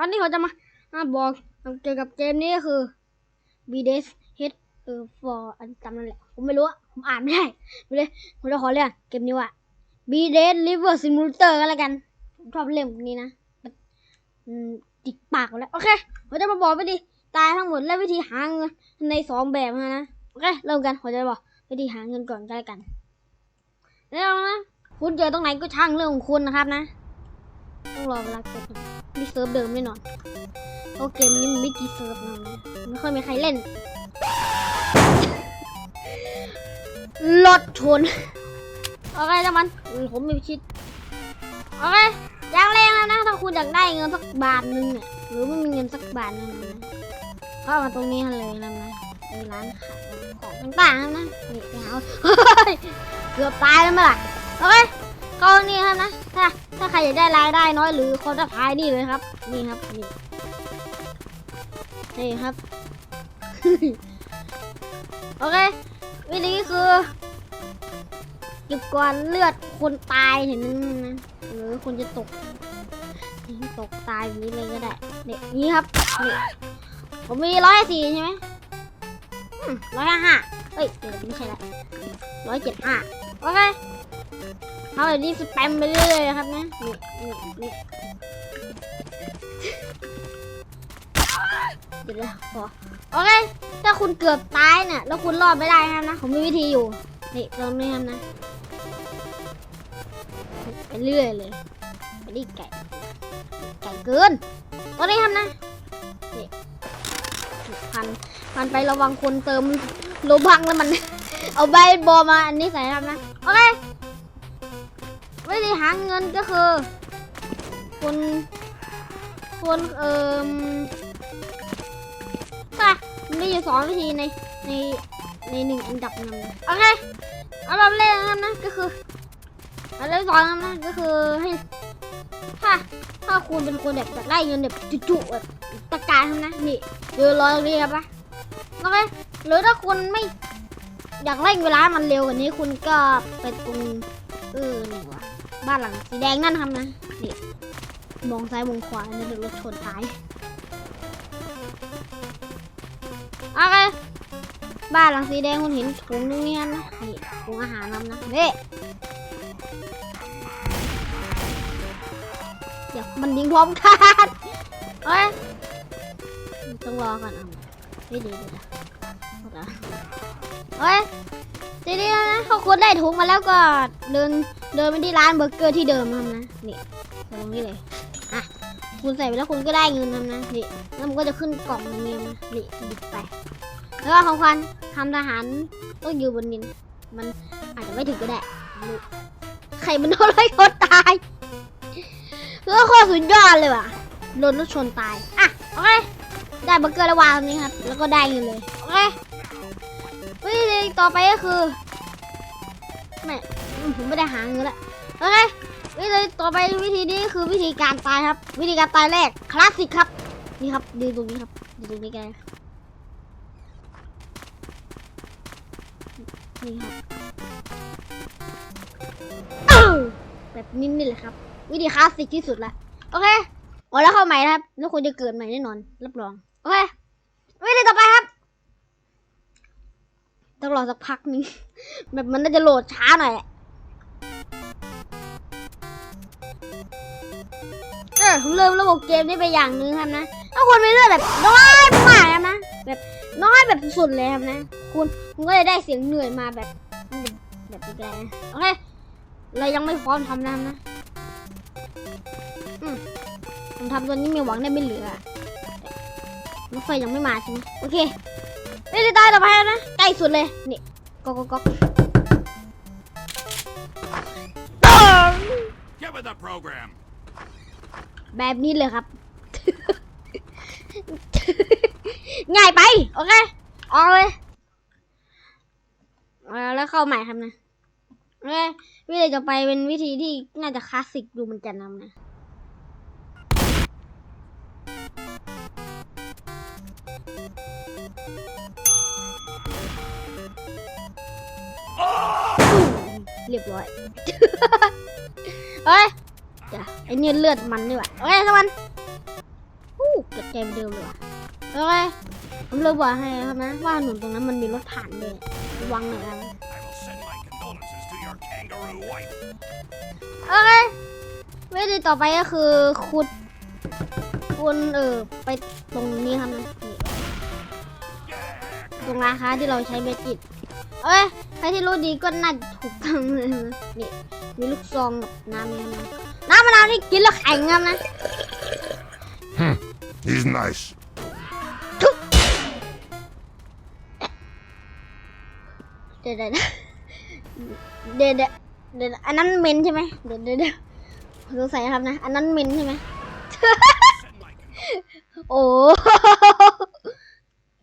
ตอนนี้เขาจะมามาบอกเกี่ยวกับเกมนี้ก็คือ b d s H เออ for อันจำนั่นแหละ ผมไม่รู้อะผมอ่านไม่ได้ไม่เลยผมจะขอเรียกเกมนี้ว่า b d s River Simulator กันแล้วกัน ผมชอบเล่นนี้นะติดปากแล้ว โอเคผมจะมาบอกวิธีตายทั้งหมดและวิธีหาเงินในสองแบบนะ โอเค เริ่มกันผมจะบอกวิธีหาเงินก่อนก็แล้วกัน แล้วนะ คุณเจอตรงไหนก็ช่างเรื่องของคุณนะครับนะ ต้องรอเวลาเกิด นะมีเซิร์ฟเดิมแน่นอนเพราะเกมนี้มันไม่กี่เซิร์ฟนะไม่ค่อยมีใครเล่นรถชนโอเคจ้ามันผมไม่ชิดโอเคอย่างแรงแล้วนะถ้าคุณอยากได้เงินสักบาทหนึงเนี่ยหรือไม่มีเงินสักบาทหนึ่งนะเข้ามาตรงนี้เลยนะนะมีร้านขายของต่างๆนะนี่ไปเอาเฮ้ยเกือบตายแล้วมั้ยล่ะโอเค เข้านี่ครับนะถ้าถ้าใครอยากได้รายได้น้อยหรือคนจะพายนี่เลยครับ นี่ครับนี่นี่ครับ โอเค วิธีคือเก็บก่อนเลือดคนตายเห็นนะหรือคนจะตกตกตายแบบนี้เลยก็ได้เนี่ยนี่ครับนี่ผมมีร้อยสี่ใช่ไหม ร้อยห้าห้าเอ้ยเดี๋ยวไม่ใช่ละร้อยเจ็ดห้าโอเคเอาแบบนี้สแปมไปเรื่อยๆนะครับนะนี่นี่นี่เดี๋ยวนะพอโอเค ถ้าคุณเกือบตายเนี่ยแล้วคุณรอดไม่ได้นะนะผมมีวิธีอยู่ นี่ลองนี่ครับนะ ไปเรื่อยเลย ไปดิไก่ ไก่เกินตอนนี้ครับนะนี่ พันพันไประวังคนเติมโลบังแล้วมัน เอาใบบอมาอันนี้ใส่ครับนะ โอเควิธีหาเงินก็คือ คนคนเอ่มค่ะมันมีอยู่สองวิธีในในในหนึ่งอันดับนำนะโอเคอันดับแรกนะครับนะก็คืออันดับสองนนะก็คือให้ ถ้าถ้าคุณเป็นคนแบบอยากได้เงินแบบจุๆแบบตะการครับนะนี่เดือรอตรงนี้ครับปะโอเคหรือถ้าคุณไม่อยากเร่งเวลาให้มันเร็วกว่านี้คุณก็ไปตรงเออนี่วะบ้านหลังสีแดงนั่นทำนะนี่มองซ้ายมองขวาเนี่เดี๋ยวรถชนตายโอเคบ้านหลังสีแดงคุณเห็นถุงตรงนี้นะนี่ถุงอาหารนำนะนี่เดี๋ยวมันยิงพร้อมกันโอเคต้องรอก่อนเอาเฮ้ยเดี๋ยวเดี๋ยวเดี๋ยวเอาละโอเคทีนี้นะพอคุณได้ถุงมาแล้วก็เดินเดินไปที่ร้านเบอร์เกอร์ที่เดิมทำนะนี่ตรงนี้เลยอะคุณใส่ไปแล้วคุณก็ได้เงินทำนะนี่แล้วมันก็จะขึ้นกล่องเงี้ยมานี่หยิบไป แล้วก็ของควันทำทหารต้องอยู่บนดิน มันอาจจะไม่ถึงก็ได้ ใครมันโดนไล่ชนตาย คือโคตรสุดยอดเลยว่ะโดนรถชนตาย อะ โอเค ได้เบอร์เกอร์แล้วางตรงนี้ครับ แล้วก็ได้เงินเลย โอเควิธีต่อไปก็คือไม่ผมไม่ได้หาเงินละ โอเค วิธีต่อไปวิธีนี้คือวิธีการตายครับ วิธีการตายแรกคลาสสิกครับ นี่ครับดูตรงนี้ครับดูตรงนี้กันนี่ครับแบบนี้นี่แหละครับ วิธีคลาสสิกที่สุดละโอเคโอ้แล้วเข้าใหม่นะครับ แล้วคุณจะเกิดใหม่แน่นอน รับรอง โอเค วิธีต่อไปครับ ต้องรอสักพักนึง แบบมันน่าจะโหลดช้าหน่อยเออผมลืมระบบเกมนี้ไปอย่างนึงครับนะถ้าคุณมีเลือดแบบน้อยมากครับนะ แบบน้อยแบบสุดเลยครับนะ คุณคุณก็จะได้เสียงเหนื่อยมาแบบแบบนี้ก็ได้นะโอเค เรายังไม่พร้อมทำน้ำนะ ทำตัวนี้มีหวังได้ไม่เหลือรถไฟยังไม่มาใช่ไหมโอเคไม่ได้ตายต่อไปแล้วนะใกล้สุดเลยนี่ก๊อกก๊อกก๊อก Get with the program. แบบนี้เลยครับ ง่ายไป โอเค ออกเลยเอาแล้วเข้าใหม่ครับนะโอเควิธีจะไปเป็นวิธีที่น่าจะคลาสสิกดูเหมันจะนำนะ เรียบร้อย เฮ้ยจ้ะไอเนี่ยเลือดมันนี่หว่าโอเคสมันเกมเดิมเลยว่ะโอเคผมเลยบอกให้ครับนะว่าถนนตรงนั้นมันมีรถผ่านด้วยระวังหน่อยนะ I will send my condolences to your kangaroo wife. โอเควิธีต่อไปก็คือขุดคุณเออไปตรงนี้ครับนะตรงราคาที่เราใช้เมจิตเอ้ย ใครที่รู้ดีก็น่าจะถูกต้องเลยนะนี่มีลูกซองกับน้ำนี่นะน้ำมะนาวที่กินแล้วแข็งครับนะ He's nice. เดี๋ยวเดี๋ยวเดี๋ยวเดี๋ยวเดี๋ยวอันนั้นเมนใช่ไหมเดี๋ยวเดี๋ยวเดี๋ยวสงสัยครับนะ อันนั้นเมนใช่ไหม Send my condolences. โอ้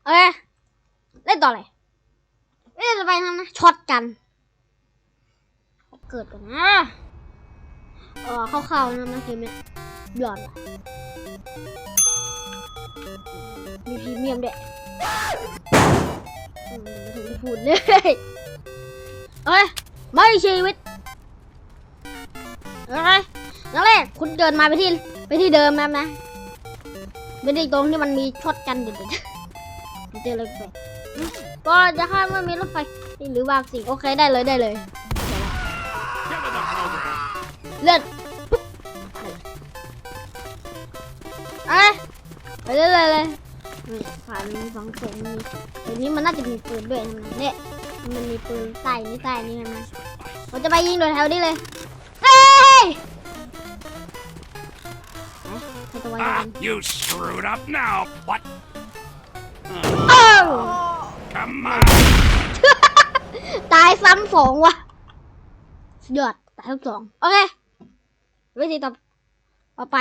เอ้ยเล่นต่อเลยเล่นต่อไปทำนะช็อตกัน เกิดก่อนนะเออเข้าๆนะครับนะเกมเนี้ยหย่อนว่ะมีพรีเมียมด้วยอืมไม่ถึงจะพูดเลยเอ้ยไม่ชีวิตเอ้ยนั่นแหละคุณเดินมาไปที่ไปที่เดิมนะนะไม่ได้ตรงที่มันมีช็อตกันเด็ดๆเจอเลยไปก็จะข้ามว่ามีรถไฟหรือบางสิ่งโอเคได้เลยได้เลย Get with the program. เลื่อน ปุ๊บเอ้ยไปเรื่อยๆเลยนี่ผ่านมีฝังเสียงมีเดี๋ยวนี้มันน่าจะมีปืนด้วยนะเนี่ยมันมีปืนใต้นี่ใต้นี่นะเราจะไปยิงโดยแถวนี้เลยเฮ้ยไหนใครจะวางยั Ah, ง you screwed up now. What? เอ้า Come on. ตายซ้ำสองว่ะสุดยอดตายซ้ำสองโอเควิธีต่อต่อไป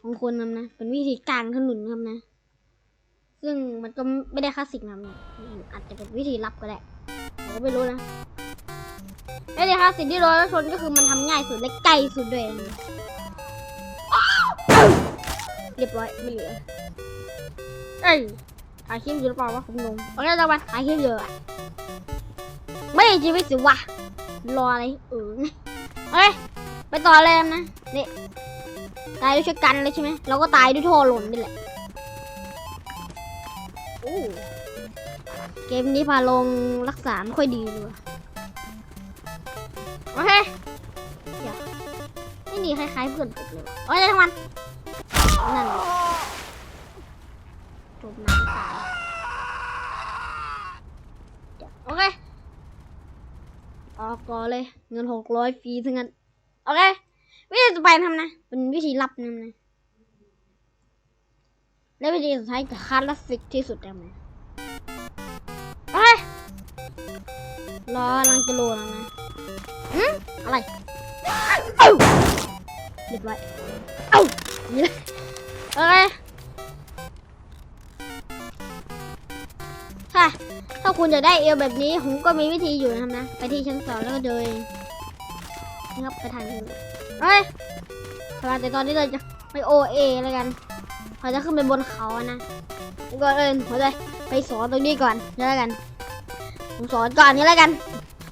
ของคุณนะนะ เป็นวิธีกลางถนนครับนะ ซึ่งมันก็ไม่ได้คลาสสิกนะเนี่ยอาจจะเป็นวิธีลับก็ได้ผมก็ไม่รู้นะวิธีคลาสสิกที่ร้อยชนก็คือมันทำง่ายสุดและใกล้สุดด้วยนะเรียบร้อยไม่เหลือเอ้ยถ่ายคลิปอยู่หรือเปล่าวะผมงงโอเคจังหวะถ่ายคลิปอยู่อะไม่ชีวิตสิวะรออะไรเออเฮ้ยไปต่อเลยนะนี่ ตายด้วยช่วยกันเลยใช่ไหมเราก็ตายด้วยท่อหล่นนี่แหละโอ้เกมนี้พาลงรักษาไม่ค่อยดีเลยว่ะโอเคเดี๋ยวไม่ดีคล้ายๆเพื่อนผมเลยว่ะโอ้ยทั้งมันนั่นแหละจมน้ำตายเดี๋ยวโอเคออกก่อนเลยเงินหกร้อยฟรีทั้งนั้นโอเค วิธีต่อไปทำนะ เป็นวิธีลับนะนะและวิธีสุดท้ายคือคลาสสิกที่สุดแล้วนะโอเครอลังจะโลแล้วนะหืมอะไรเอ้าเรียบร้อยเอ้านี่เลยโอเคค่ะถ้าคุณจะได้เอวแบบนี้ผมก็มีวิธีอยู่นะครับนะ ไปที่ชั้นสองแล้วก็เดินนี่ครับไปทางนี้ เลยเฮ้ยแต่ตอนนี้เราจะไปโอเอแล้วกันเราจะขึ้นไปบนเขาอะนะแล้วก็เอินผมจะไปสอนตรงนี้ก่อนแล้วกันผมสอนก่อนนี้แล้วกัน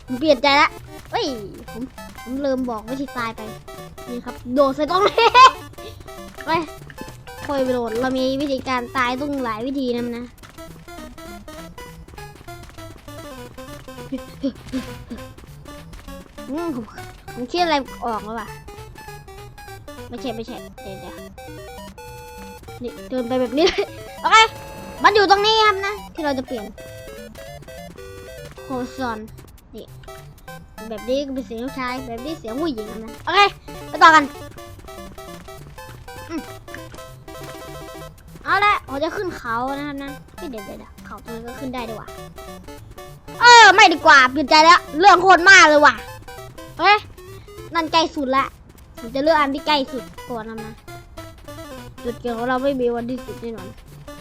ผมเปลี่ยนใจละเฮ้ยผมผมลืมบอกวิธีตายไปนี่ครับโดดใส่ตรงนี้ไปคอยไปโดดเรามีวิธีการตายต้องหลายวิธีนะนะอืมผมผมคิดอะไรออกแล้วว่ะ ไม่ใช่ไม่ใช่เดี๋ยวเดี๋ยวนี่เดินไปแบบนี้เลยโอเคมันอยู่ตรงนี้ครับนะ ที่เราจะเปลี่ยนโคซอนนี่แบบนี้ก็เป็นเสียงผู้ชายแบบนี้เสียงผู้หญิงนะโอเคไปต่อกันเอาละผมจะขึ้นเขานะครับนะเดี๋ยวเดี๋ยวเดี๋ยวเขาตรงนี้ก็ขึ้นได้ด้วยว่ะเออไม่ดีกว่าเปลี่ยนใจแล้วเรื่องโคตรมากเลยว่ะเฮ้ยนั่นใกล้สุดละ ผมจะเลือกอันที่ใกล้สุดก่อนนะนะจุดเกี่ยวของเราไม่มีวันที่สุดแน่นอน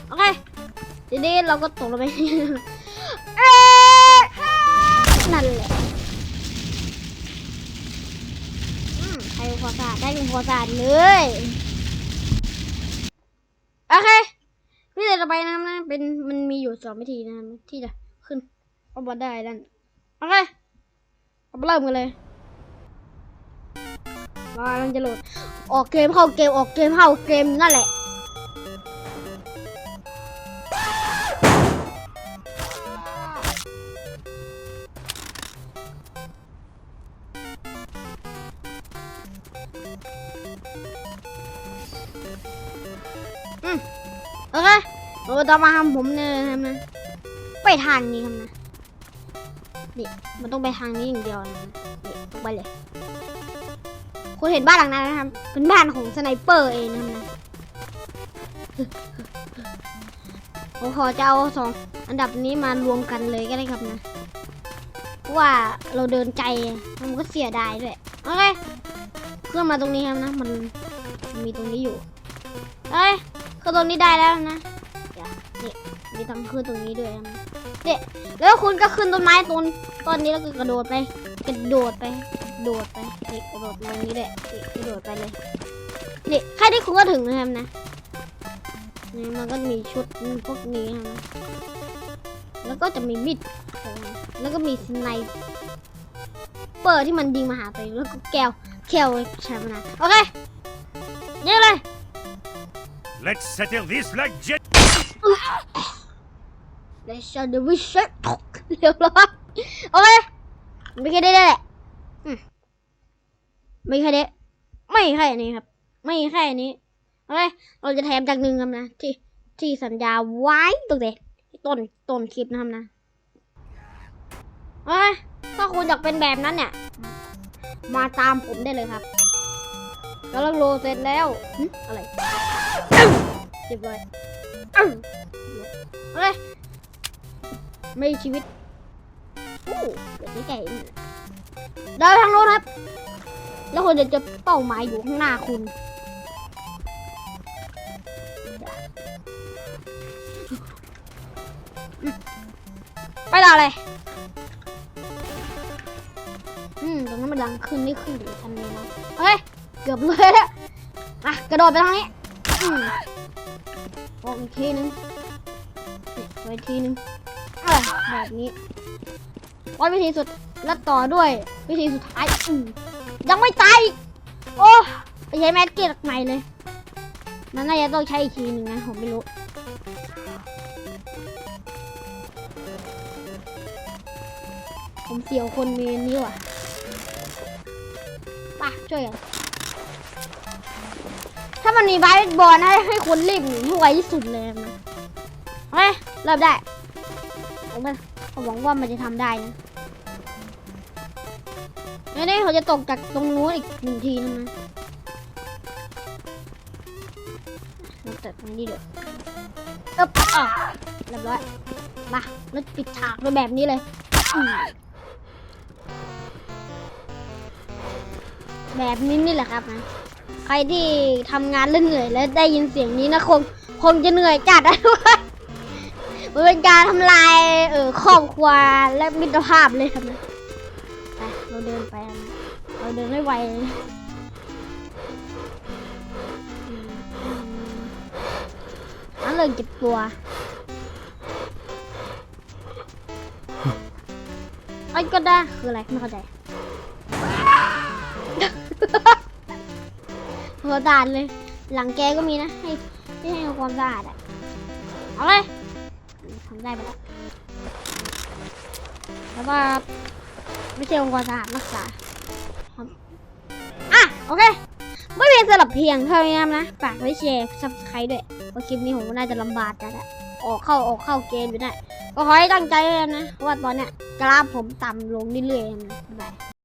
โอเคทีนี้เราก็ตกลงไปนั่นแหละใครเป็นพอสะอาดได้เป็นพอสะอาดเลยโอเควิธีต่อไปนะครับนะเป็นมันมีอยู่สองวิธีนะครับที่จะขึ้นเอาบอลได้นั่นโอเคเอาเริ่มกันเลย กามันจะโหลด ออกเกมเข้าเกมออกเกมเข้าเกมนั่นแหละโอเคโอ้ต่อมาทำผมเนี่ยทำนะไปทางนี้ทำนะนี่มันต้องไปทางนี้อย่างเดียวนะเด็ไปเลย คุณเห็นบ้านหลังนั้นนะครับ เป็นบ้านของสไนเปอร์เองนะครับผมขอจะเอาสองอันดับนี้มารวมกันเลยก็ได้ครับนะเพราะว่าเราเดินใจมันก็เสียดายด้วยโอเคขึ้นมาตรงนี้ครับนะ มันมีตรงนี้อยู่เอ้ยคือตรงนี้ได้แล้วนะเดี๋ยวนี่มีทางขึ้นตรงนี้ด้วยนะเนี่ยแล้วคุณก็ขึ้นต้นไม้ต้นต้นนี้แล้วก็กระโดดไป กระโดดไป โดดไปนี่กระโดดลงนี้ด้วยนี่กระโดดไปเลยนี่แค่นี้คุณก็ถึงนะครับนะนี่มันก็มีชุดพวกนี้นะแล้วก็จะมีมิดเออแล้วก็มีสไนเปอร์ที่มันยิงมาหาตัวเองแล้วก็แก้วแก้วใช่ไหมนะโอเคยิงเลย Let's settle this like jet. เลชเดวิชตกเรียบร้อยโอเคไม่แค่นี้แหละ มไม่แค่นี้ไม่แค่นี้ครับ ไม่แค่นี้โอเคเราจะแถมจากหนึ่งครับนะ ที่ที่สัญญาไว้ตั้งแต่ต้นต้นคลิปนะครับนะโอเคถ้าคุณอยากเป็นแบบนั้นเนี่ย มาตามผมได้เลยครับกำลังโลเสร็จแล้วอะไรเรียบร้อยอื้อไม่ชีวิตโอ้เกิดได้ไก่เดินทางโน้นครับ แล้วคุณจะเจอเป้าหมายอยู่ข้างหน้าคุณ ไปต่อเลย อืมตรงนั้นมันดังขึ้นไม่ขึ้นถึงชั้นนี้นะเฮ้ย เกือบเลยแล้วมากระโดดไปทางนี้อืมออกอีกทีนึงนี่ไปอีกทีนึงแบบนี้วัดวิธีสุดแล้วต่อด้วยวิธีสุดท้ายอืม ยังไม่ตาย โอ้ไปใช้แมสเกตใหม่เลย มันน่าจะต้องใช้อีกทีหนึ่งนะผมไม่รู้ ผมเสียวคนมีนี้ว่ะไปช่วยกันถ้ามันมีไบต์บอลให้ให้คนรีบหนีให้ไวที่สุดเลยนะโอเคเริ่มได้ ผมว่าผมหวังว่ามันจะทำได้นะ แล้วนี่เขาจะตกจากตรงนู้นอีกหนึ่งทีนึงนะเราตัดตรงนี้เดี๋ยวเอ๊บอะเรียบร้อยมาแล้วปิดฉากด้วยแบบนี้เลย แบบนี้นี่แหละครับนะใครที่ทำงานแล้วเหนื่อยแล้วได้ยินเสียงนี้นะคงคงจะเหนื่อยจัดนะมันเป็นการทำลายเออครอบครัวและมิตรภาพเลยครับนะ เราเดินไปนะเราเดินไม่ไหวเลยอืมอืมอันเลยเจ็บตัวไอ้ก็ได้คืออะไรไม่เข้าใจหัวด่านเลย หลังแกก็มีนะ ให้ให้ให้ความสะอาดอะเอาเลยทำได้ไปแล้วแล้วก็ ไม่ใช่องค์กรสะอาดรักษาครับอะ โอเคไม่เพียงสำหรับเพียงเท่านี้นะฝากไว้แชร์ซับสไครต์ด้วยเพราะคลิปนี้ผมน่าจะลำบากจัดอะออกเข้าออกเข้าเกมอยู่ได้ ก็ขอให้ตั้งใจเลยนะเพราะว่าตอนเนี้ยกราฟผมต่ำลงเรื่อยๆนะบ๊ายบาย